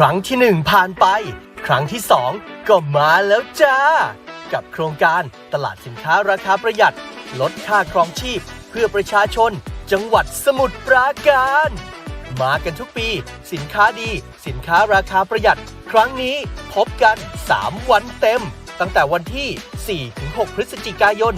ครั้งที่หนึ่งผ่านไป ครั้งที่สองก็มาแล้วจ้า กับโครงการตลาดสินค้าราคาประหยัด ลดค่าครองชีพ เพื่อประชาชน จังหวัดสมุทรปราการ มากันทุกปี สินค้าดี สินค้าราคาประหยัด ครั้งนี้พบกัน 3 วันเต็ม ตั้งแต่วันที่ 4-6 พฤศจิกายน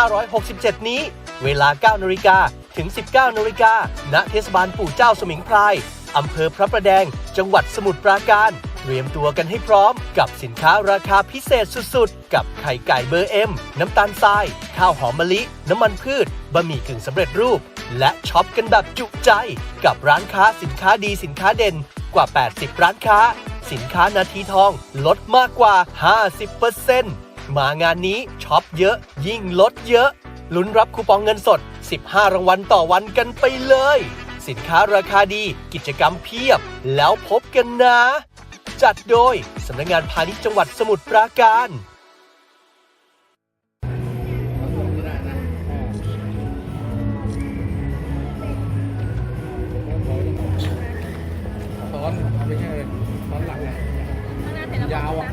2567 นี้ เวลา 9นาฬิกาถึง 19นาฬิกาณเทศบาลปู่เจ้าสมิงพราย อำเภอพระประแดง จังหวัดสมุทรปราการ เตรียมตัวกันให้พร้อมกับสินค้าราคาพิเศษสุดๆ กับไข่ไก่เบอร์เอ็มน้ำตาลทราย ข้าวหอมมะลิ น้ำมันพืชบะหมี่กึ่งสำเร็จรูป และช็อปกันแบบจุใจ กับร้านค้าสินค้าดีสินค้าเด่นกว่า 80 ร้านค้า สินค้านาทีทองลดมากกว่า 50%มางานนี้ช็อปเยอะยิ่งลดเยอะลุ้นรับคูปองเงินสด 15 รางวัลต่อวันกันไปเลย สินค้าราคาดี กิจกรรมเพียบ แล้วพบกันนะ จัดโดยสำนักงานพาณิชย์จังหวัดสมุทรปราการ ซ้อนไม่ใช่ซ้อนหลังอะยาวอะ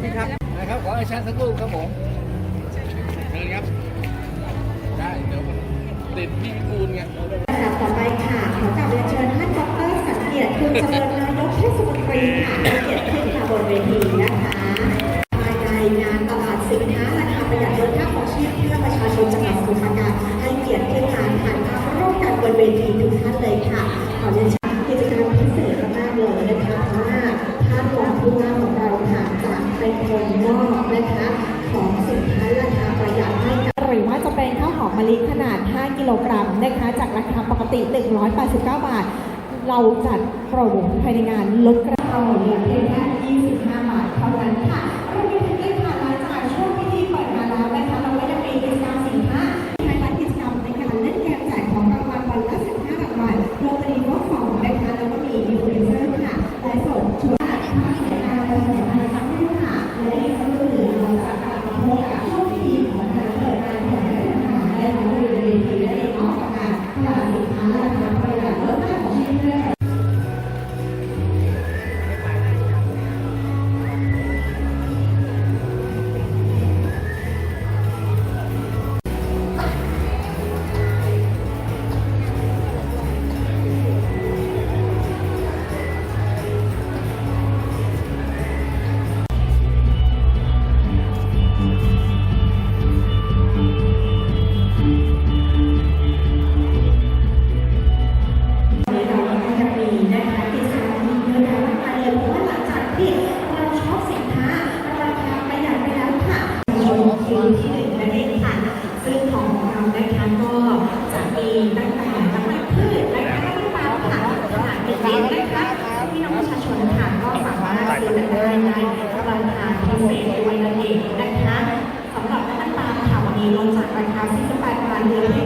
พี่ครับนะครับขอไอ้ชันสักรูปครับผม มันติดพี่กูลไงลำดับต่อไปค่ะ ขอกราบเรียนเชิญท่านดรสังเกียรติคุณเจริญนายกเทศมนตรีค่ะให้เกียรติขึ้นค่ะบนเวทีนะคะ มะลิขนาด 5 กิโลกรัมนะคะ จากราคาปกติ 189 บาท เราจัดโปรโมชั่นภายในงานลดกระเราเหลือเพียงแค่25 บาทเท่านั้นค่ะ ที่เราช็อปสินค้าราคาประหยัดไปแล้วค่ะชมคิวที่หนึ่งนั่นเองค่ะ ซึ่งของเรานะคะก็จะมีตั้งแต่น้ำมันพืชนะคะน้ำมันค่ะขนาดเล็กๆนะคะพี่น้องประชาชนค่ะก็สามารถซื้อกันได้ในราคาพิเศษด้วยนั่นเองนะคะสำหรับน้ำมันปาล์มค่ะวันนี้ลดจากราคา48บาทเหลือเพียง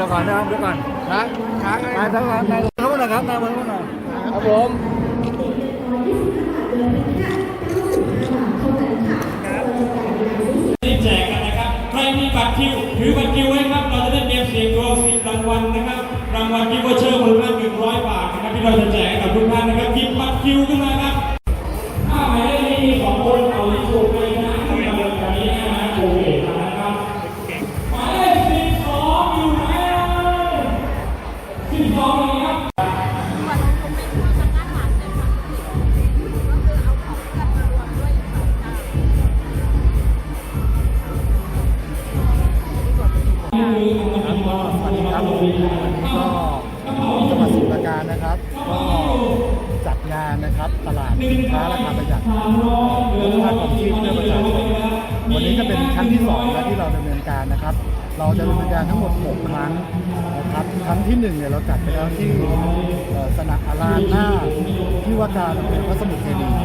ดี๋ยวก่อนนะครับเดี๋ยวก่อนนะค้าไงมาทั้งนในทั้งวันนะครับนายวันหน่อยครับผมรีบแจกกันนะครับ ใครมีบัตรคิวถือบัตรคิวไว้ครับ เราจะได้เตรียมเสียงดวงสิบรางวัลนะครับ รางวัลกิฟต์วอเชอร์มูลค่าหนึ่งร้อยบาทนะครับที่เราจะแจกให้กับทุกท่านนะครับหยิบบัตรคิวขึ้นมาครับ ก็จังหวัดสมุทรปราการนะครับ ก็จัดงานนะครับ ตลาดสินค้าราคาประหยัดลดค่าของชีพเพื่อประชาชนวันนี้ก็เป็นครั้งที่สองแล้วที่เราดำเนินการนะครับ เราจะดำเนินการทั้งหมด 6 ครั้งนะครับ ครั้งที่1เนี่ยเราจัดไปแล้วที่สนามอาลานหน้าที่ว่าการอำเภอพระสมุทรเจดีย์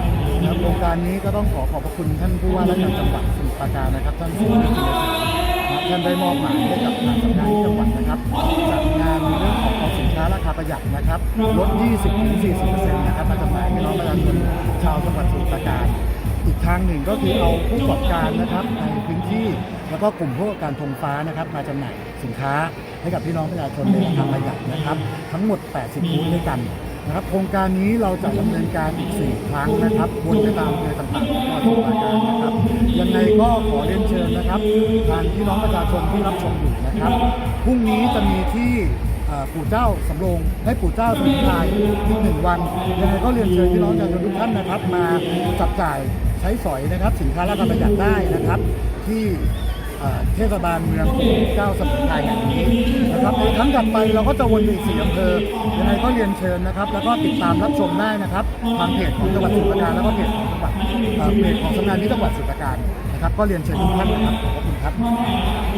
นะครับโครงการนี้ก็ต้องขอขอบพระคุณท่านผู้ว่าราชการจังหวัดสมุทรปราการนะครับท่านสุริยะจิรศิลป์ ท่านได้มอบหมายให้กับทางสำนักงานจังหวัดนะครับจัดงานในเรื่องของเอาสินค้าราคาประหยัดนะครับลด 20-40%นะครับมาจำหน่ายให้น้องประชาชนชาวจังหวัดสมุทรปราการ อีกทางหนึ่งก็คือเอาผู้ประกอบการนะครับในพื้นที่แล้วก็กลุ่มผู้ประกอบการธงฟ้านะครับมาจำหน่ายสินค้าให้กับพี่น้องประชาชนในราคาประหยัดนะครับ ทั้งหมด 80บูธด้วยกัน นะครับโครงการนี้เราจะดำเนินการอีก4ครั้งนะครับวนไปตามอำเภอต่างๆของจังหวัดสมุทรปราการนะครับ ยังไงก็ขอเรียนเชิญนะครับทางพี่น้องประชาชนที่รับชมอยู่นะครับพรุ่งนี้จะมีที่ปู่เจ้าสำโรงให้ปู่เจ้าสมุนไพรอีกหนึ่งวันยังไงก็เรียนเชิญพี่น้องประชาชนทุกท่านนะครับ มาจับจ่ายใช้สอยนะครับ สินค้าราคาประหยัดได้นะครับ ที่ เทศบาลเมืองเจ้าสมุนไพรแห่งนี้นะครับในครั้งถัดไปเราก็จะวนไปอีกสี่อำเภอยังไงก็เรียนเชิญนะครับ แล้วก็ติดตามรับชมได้นะครับทางเพจของจังหวัดสุพรรณการแล้วก็เพจของจังหวัดเพจของสำนักงานที่จังหวัดสุพรรณการนะครับ ก็เรียนเชิญทุกท่านนะครับขอบคุณครับ